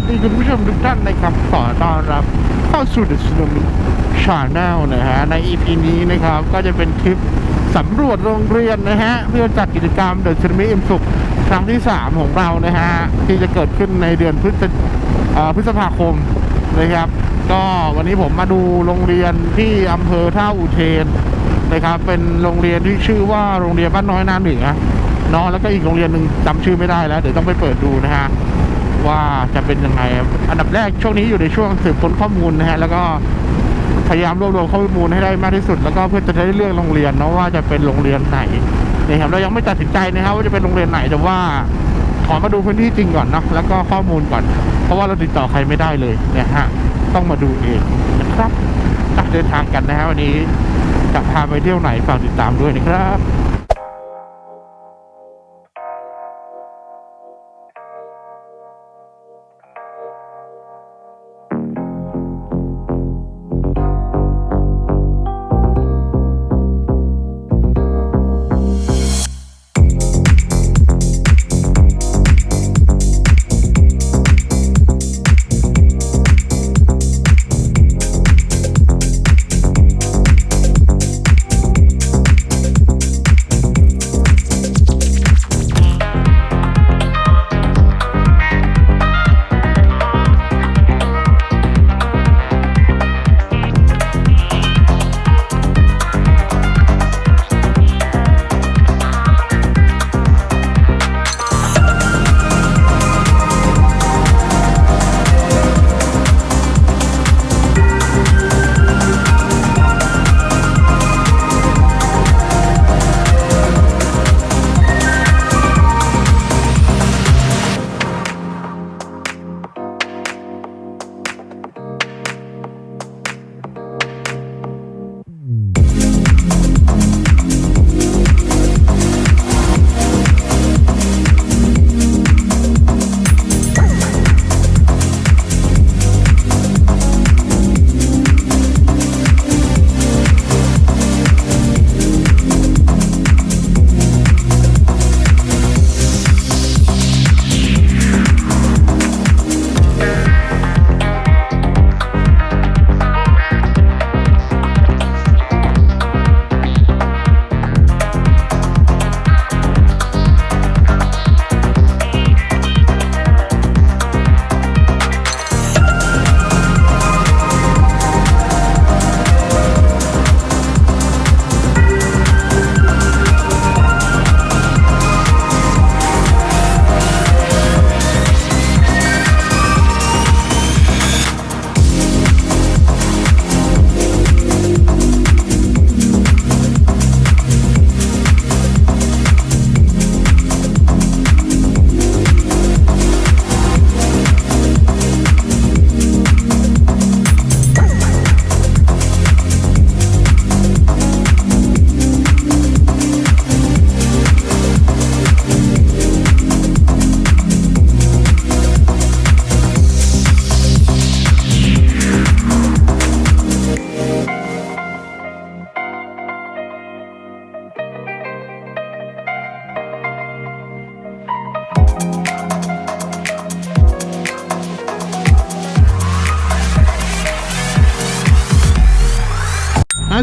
วัสดีคุณผู้ชมทุกท่านนะครับขอต้อนรับเข้าสู่ The Tsunami Channel นะฮะ ใน EP นี้นะครับ ก็จะเป็นคลิปสำรวจโรงเรียนนะฮะ เพื่อจัดกิจกรรม The Tsunami อิ่มสุขครั้งที่ 3 ของเรานะฮะ ที่จะเกิดขึ้นในเดือนพฤศเอ่อพฤษภาคมนะครับ ก็วันนี้ผมมาดูโรงเรียนที่อำเภอท่าอุเทนนะครับ เป็นโรงเรียนที่ชื่อว่าโรงเรียนบ้านน้อยนาเหนือเนาะแล้วก็อีกโรงเรียนหนึ่งจำชื่อไม่ได้แล้ว เดี๋ยวต้องไปเปิดดูนะฮะ ว่าจะเป็นยังไง อันดับแรกช่วงนี้อยู่ในช่วงสืบค้นข้อมูลนะฮะแล้วก็พยายามรวบรวมข้อมูลให้ได้มากที่สุด แล้วก็เพื่อจะได้เลือกโรงเรียนเนาะว่าจะเป็นโรงเรียนไหนนะครับเรายังไม่ตัดสินใจนะครับว่าจะเป็นโรงเรียนไหนแต่ว่าขอมาดูพื้นที่จริงก่อนเนาะแล้วก็ข้อมูลก่อน เพราะว่าเราติดต่อใครไม่ได้เลยนะฮะต้องมาดูเองนะครับอะเดินทางกันนะฮะวันนี้จะพาไปเที่ยวไหนฝากติดตามด้วยนะครับ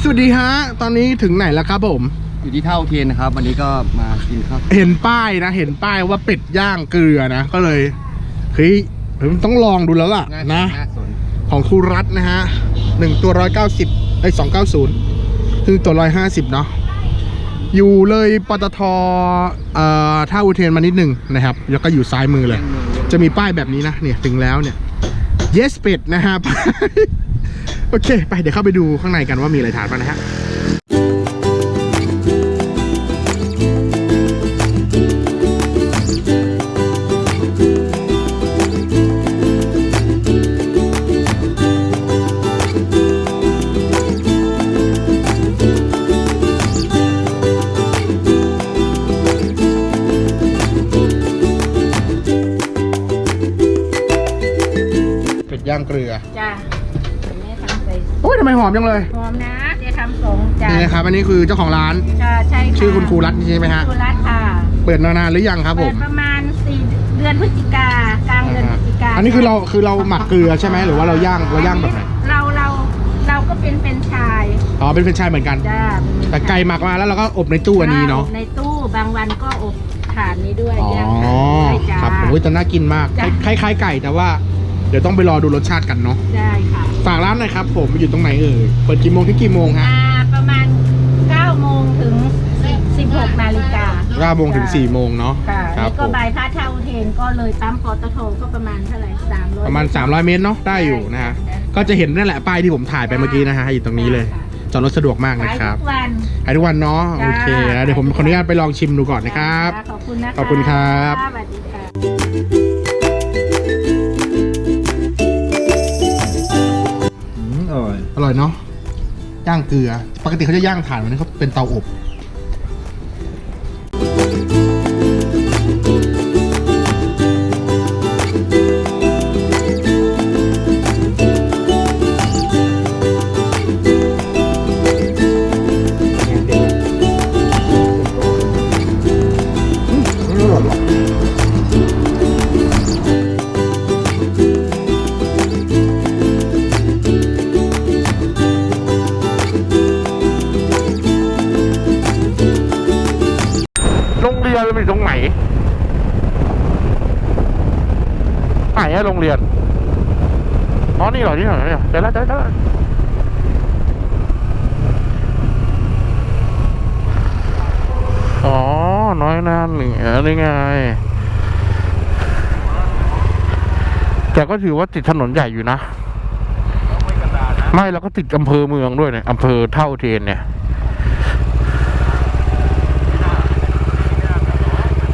สวัสดีฮะ ตอนนี้ถึงไหนแล้วครับผม อยู่ที่ท่าอุเทนนะครับ วันนี้ก็มากินข้าวเห็นป้ายนะ เห็นป้ายว่าเป็ดย่างเกลือนะ ก็เลยเฮ้ยผมต้องลองดูแล้วล่ะน่านะน่าสนของครูรัฐนะฮะหนึ่งตัวร้อยเก้าสิบไอ้สองเก้าศูนย์คือตัวร้อยห้าสิบเนาะอยู่เลยปตทเอ่อท่าอุเทนมานิดหนึ่งนะครับ แล้วก็อยู่ซ้ายมือเลย จะมีป้ายแบบนี้นะเนี่ยถึงแล้วเนี่ย yes เป็ดนะครับ โอเค ไปเดี๋ยวเข้าไปดูข้างในกันว่ามีอะไรทานบ้างนะฮะ หอมจังเลยหอมนะเดี๋ยวทำสองจานนี่นะครับอันนี้คือเจ้าของร้าน ค่ะใช่ค่ะชื่อคุณครูรัฐใช่ไหมฮะ ครูรัฐค่ะเปิดมานานหรือยังครับผมเปิดประมาณสี่เดือนพฤศจิกากลางเดือนพฤศจิกาอันนี้คือเราคือเราหมักเกลือใช่ไหมหรือว่าเราย่างเราย่างแบบไหนเราเราเราก็เป็นเป็นชายอ๋อเป็นเป็นชายเหมือนกัน จ้าแต่ไก่หมักมาแล้วเราก็อบในตู้อันนี้เนาะในตู้บางวันก็อบฐานนี้ด้วยอ๋อย่างฐานด้วยจ้า ครับโอ้ยแต่น่ากินมาก จ้ะ คล้ายๆไก่แต่ว่า เดี๋ยวต้องไปรอดูรสชาติกันเนาะใช่ค่ะฝากร้านหน่อยครับ ผมอยู่ตรงไหนเอ่ยเปิดกี่โมงถึงกี่โมงฮะอ่าประมาณ9โมงถึง10 16นาฬิกาเก้าโมงถึงสี่โมงเนาะค่ะครับแล้วผก็มบายพาเท่าเทนก็เลยปั๊มปตทก็ประมาณเท่าไหร่300ประมาณ 300 เมตรเนาะได้อยู่นะฮะก็จะเห็นนั่นแหละป้ายที่ผมถ่ายไปเมื่อกี้นะฮะอยู่ตรงนี้เลยค่ะจอดรถสะดวกมากนะขายครับ ทุกวันขายทุกวันเนาะโอเคจ้านะเดี๋ยวผมขออนุญาตไปลองชิมดูก่อนนะครับ ขอบคุณนะคะขอบคุณครับ สวั อร่อยเนาะย่างเกลือ ปกติเขาจะย่างถ่านวันนี้เขาเป็นเตาอบ ไหนอะโรงเรียน อ๋อ นี่เหรอ นี่เหรอเนี่ยเดี๋ยวแล้วเดี๋ยวแล้วอ๋อ น้อยนาเหนือนี่ไง แต่ก็ถือว่าติดถนนใหญ่อยู่นะ ไม่แล้วก็ติดอำเภอเมืองด้วยเนี่ยอำเภอเท่าเทียนเนี่ย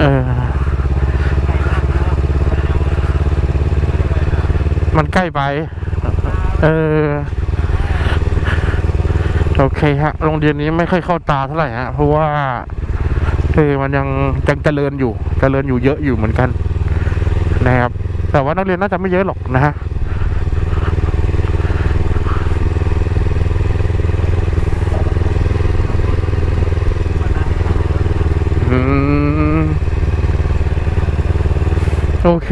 เออ มันใกล้ ไป เออ โอเคฮะ โรงเรียนนี้ไม่ค่อยเข้าตาเท่าไหร่ฮะ เพราะว่าเออมันยังยังเจริญอยู่ เจริญอยู่เยอะอยู่เหมือนกัน นะครับ แต่ว่านักเรียนน่าจะไม่เยอะหรอกนะฮะอืมโอเค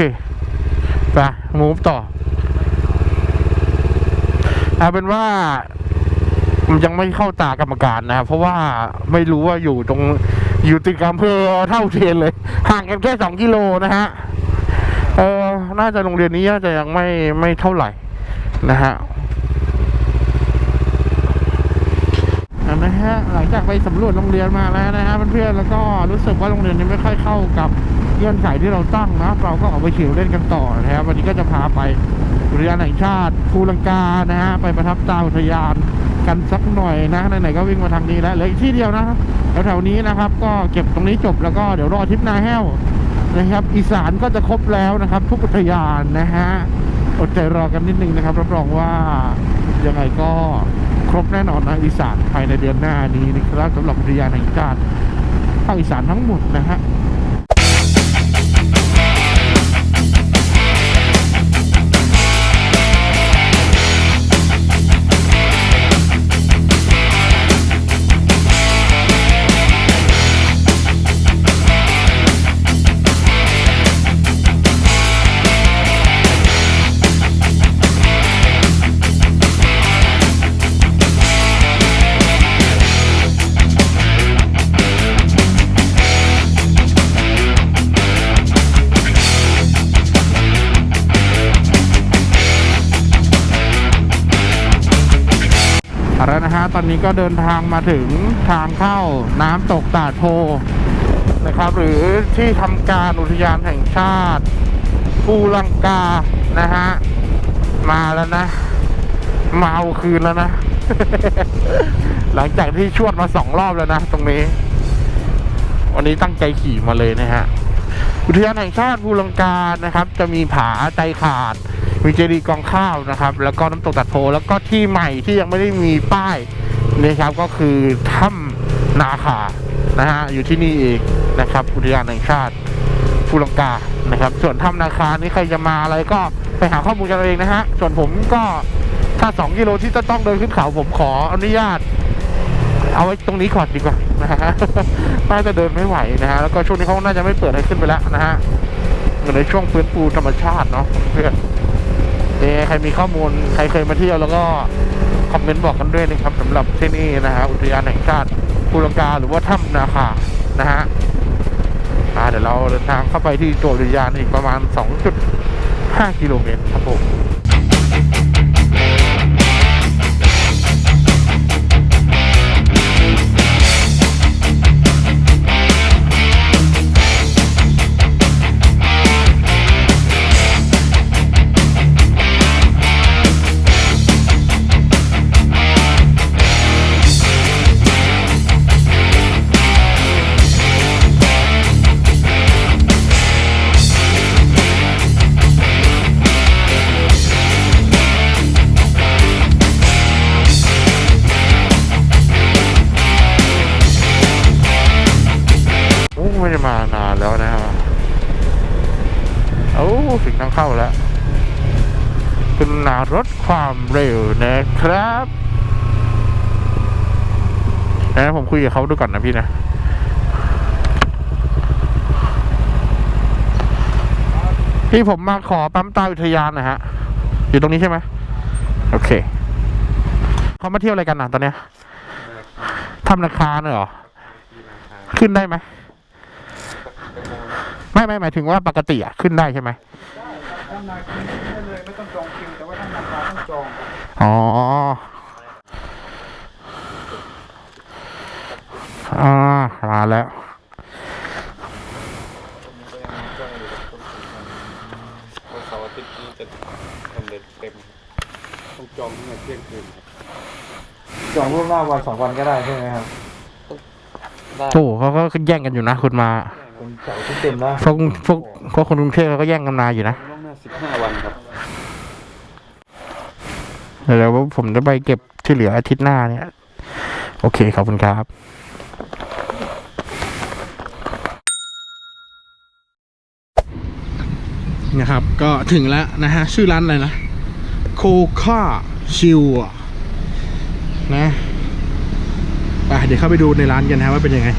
ไปมูฟต่อ เอาเป็นว่ามันยังไม่เข้าตากรรมการนะครับเพราะว่าไม่รู้ว่าอยู่ตรงอยู่ติดกับอำเภอเท่าเทียนเลย ห่างกันแค่สองกิโลนะฮะเออน่าจะโรงเรียนนี้น่าจะยังไม่ไม่เท่าไหร่นะฮะอะนะฮะหลังจากไปสำรวจโรงเรียนมาแล้วนะฮะเพื่อนๆแล้วก็รู้สึกว่าโรงเรียนนี้ไม่ค่อยเข้ากับ เงื่อนไขที่เราตั้งนะ เราก็ออกไปเฉียวเล่นกันต่อนะครับ วันนี้ก็จะพาไปอุทยานแห่งชาติภูลังกานะฮะไปประทับตาอุทยานกันสักหน่อยนะไหนๆก็วิ่งมาทางนี้แล้วเหลืออีกที่เดียวนะแถวๆนี้นะครับ ก็เก็บตรงนี้จบแล้วก็เดี๋ยวรอทริปนาแห้วนะครับ อีสานก็จะครบแล้วนะครับ ทุกอุทยานนะฮะอดใจรอกันนิดนึงนะครับรับรองว่ายังไงก็ครบแน่นอนนะอีสานภายในเดือนหน้านี้นะครับสำหรับอุทยานแห่งชาติภาคอีสานทั้งหมดนะฮะ ตอนนี้ก็เดินทางมาถึงทางเข้าน้ำตกตาโพนะครับ หรือที่ทำการอุทยานแห่งชาติภูลังกานะฮะมาแล้วนะ มาเอาคืนแล้วนะ หลังจากที่ชวดมาสองรอบแล้วนะ ตรงนี้ วันนี้ตั้งใจขี่มาเลยนะฮะ อุทยานแห่งชาติภูลังกานะครับ จะมีผาใจขาด มีเจดีย์กองข้าวนะครับ แล้วก็น้ำตกตัดโพแล้วก็ที่ใหม่ที่ยังไม่ได้มีป้ายนะครับก็คือถ้ำนาคานะฮะอยู่ที่นี่เองนะครับอุทยานแห่งชาติภูลังกานะครับ ส่วนถ้ำนาคานี่ใครจะมาอะไรก็ไปหาข้อมูลกันเองนะฮะส่วนผมก็ถ้าสองกิโลที่จะต้องเดินขึ้นเขาผมขออนุญาต เอาไว้ตรงนี้ก่อนดีกว่านะฮะน่าจะเดินไม่ไหวนะฮะแล้วก็ช่วงนี้เขาน่าจะไม่เปิดให้ขึ้นไปแล้วนะฮะในช่วงฟื้นฟูธรรมชาติเนาะเพื่อน เอใครมีข้อมูลใครเคยมาเที่ยวแล้วก็คอมเมนต์บอกกันด้วยนะครับสำหรับที่นี่นะฮะอุทยานแห่งชาติภูลังกาหรือว่าถ้ำนาคานะฮะอาเดี๋ยวเราเดินทางเข้าไปที่ตัวอุทยานอีกประมาณ 2.5 กิโลเมตรครับผม คุณนารถความเร็วนะครับนะผมคุยกับเขาดูก่อนนะพี่นะพี่ผมมาขอปั๊มตาอุทยานนะฮะ อยู่ตรงนี้ใช่ไหมโอเคเขามาเที่ยวอะไรกันนะตอนเนี้ยทำราคาเนยเหรอขึ้นได้ไหมไม่ไม่หมายถึงว่าปกติอะขึ้นได้ใช่ไหมได้เลยไม่ อ๋ออ่ามาแล้ววันเสาร์อาทิตย์นี้จะทำเด็ดเต็มต้องจองตั้งแต่เที่ยงคืนครับจองล่วงหน้าวันสองวันก็ได้ใช่ไหมครับโอ้เขาก็แย่งกันอยู่นะคุณมาคนเสาร์ที่เต็มนะพวกพวกพวกคนกรุงเทพเขาก็แย่งกันมาอยู่นะล่วงหน้าสิบห้า วันครับเดี๋ยวผมจะไปเก็บที่เหลืออาทิตย์หน้าเนี่ย โอเคขอบคุณครับนะครับ ก็ถึงแล้วนะฮะ ชื่อร้านอะไรนะ โคคาชิวนะไปเดี๋ยวเข้าไปดูในร้านกันนะว่าเป็นยังไง